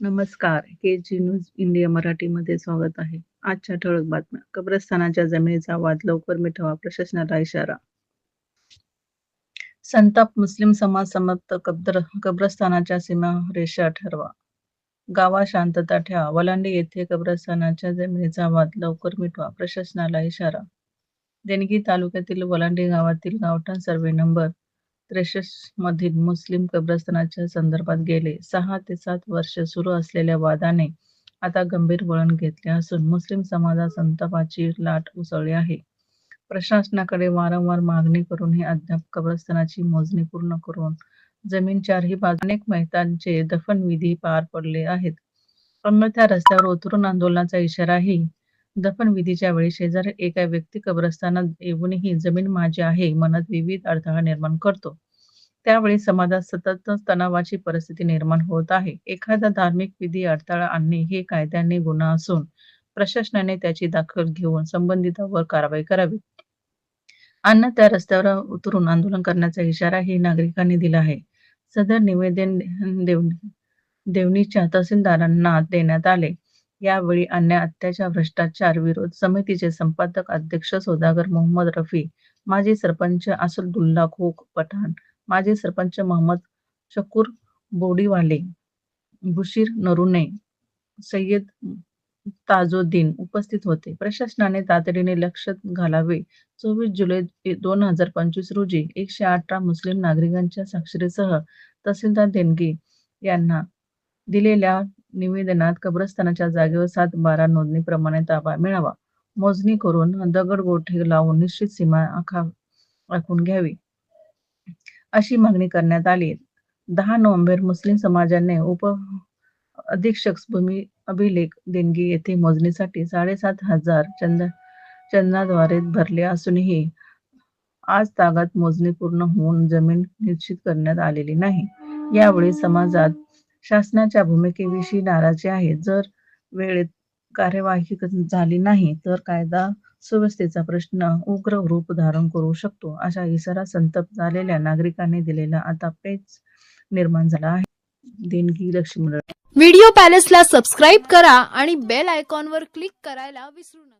नमस्कार. के जी news India मराठीमध्ये स्वागत आहे. आजच्या ठळक बातम्या. कब्रस्तानाच्या जमिनीचा वाद लवकर मिटवा प्रशासनाला इशारा. संताप मुस्लिम समाज समाप्त कब्र कब्रस्तानाच्या सीमारेषा ठरवा. गावा शांतता ठेवा. वलांडी येथे कब्रस्तानाच्या जमिनीचा वाद लवकर मिटवा प्रशासनाला इशारा. देणगी तालुक्यातील वलांडी गावातील गावठाण सर्वे नंबर त्रेसष्ट मधील मुस्लिम कब्रस्तानाच्या संदर्भात गेले. सहा ते सात वर्ष सुरू असलेल्या वादाने आता गंभीर वळण घेतले असून मुस्लिम समाजात संतापाची लाट उसळली आहे. प्रशासनाकडे वारंवार मागणी करून हे अद्याप कब्रस्तानाची मोजणी पूर्ण करून जमीन चारही बाजू अनेक मैतांचे दफनविधी पार पडले आहेत. अन्यथा रस्त्यावर उतरून आंदोलनाचा इशाराही दफनविधीच्या वेळी शेजारी एका व्यक्ती कब्रस्तानात येऊनही जमीन माझी आहे म्हणत विविध अडथळा निर्माण करतो. त्यावेळी समाजात सतत तणावाची परिस्थिती निर्माण होत आहे. एखादा धार्मिक विधी अडथळा आणणे हे कायद्याने गुन्हा असून प्रशासनाने त्याची दाखल घेऊन संबंधितांवर कारवाई करावी. अन्न त्या रस्त्यावर उतरून आंदोलन करण्याचा इशाराही नागरिकांनी दिला आहे. सदर निवेदन देवणीच्या तहसीलदारांना देण्यात आले. यावेळी अन्य अत्याचार भ्रष्टाचार विरोध समितीचे संपादक अध्यक्ष सौदागर मोहम्मद रफी माजी सरपंच असदुल्ला खोक पठाण माजी सरपंच मोहम्मद शकूर बोडीवाले बुशीर नरुने सय्यद ताजोद्दीन उपस्थित होते. प्रशासनाने तातडीने लक्ष घालावे. चोवीस जुलै दोन हजार पंचवीस रोजी एकशे अठरा मुस्लिम नागरिकांच्या स्वाक्षरीसह तहसीलदार देणगी यांना दिलेल्या निवेदनात कब्रस्तानाच्या जागेवर सात बारा नोंदणीप्रमाणे ताबा मिळावा. मोजणी करून दगड गोठे लावून निश्चित सीमा आखा आखून घ्यावी. अशी मागणी करण्यात आली. दहा नोव्हेंबर मुस्लिम समाजाने उप अधीक्षक भूमी अभिलेख देणगी येथे मोजणीसाठी साडेसात हजार चंद चंदाद्वारे भरले असूनही आज तागात मोजणी पूर्ण होऊन जमीन निश्चित करण्यात आलेली नाही. यावेळी समाजात शासनाच्या भूमिकेविषयी नाराजी आहे. जर वेळेत कार्यवाही झाली नाही तर कायदा सुव्यवस्थेचा प्रश्न उग्र रूप धारण करू शकतो अशा इशारा संतप्त झालेल्या नागरिकांनी दिलेला आता पेच निर्माण झाला आहे. देणगी लक्ष्मी व्हिडिओ पॅलेसला सबस्क्राईब करा आणि बेल आयकॉनवर क्लिक करायला विसरू नका.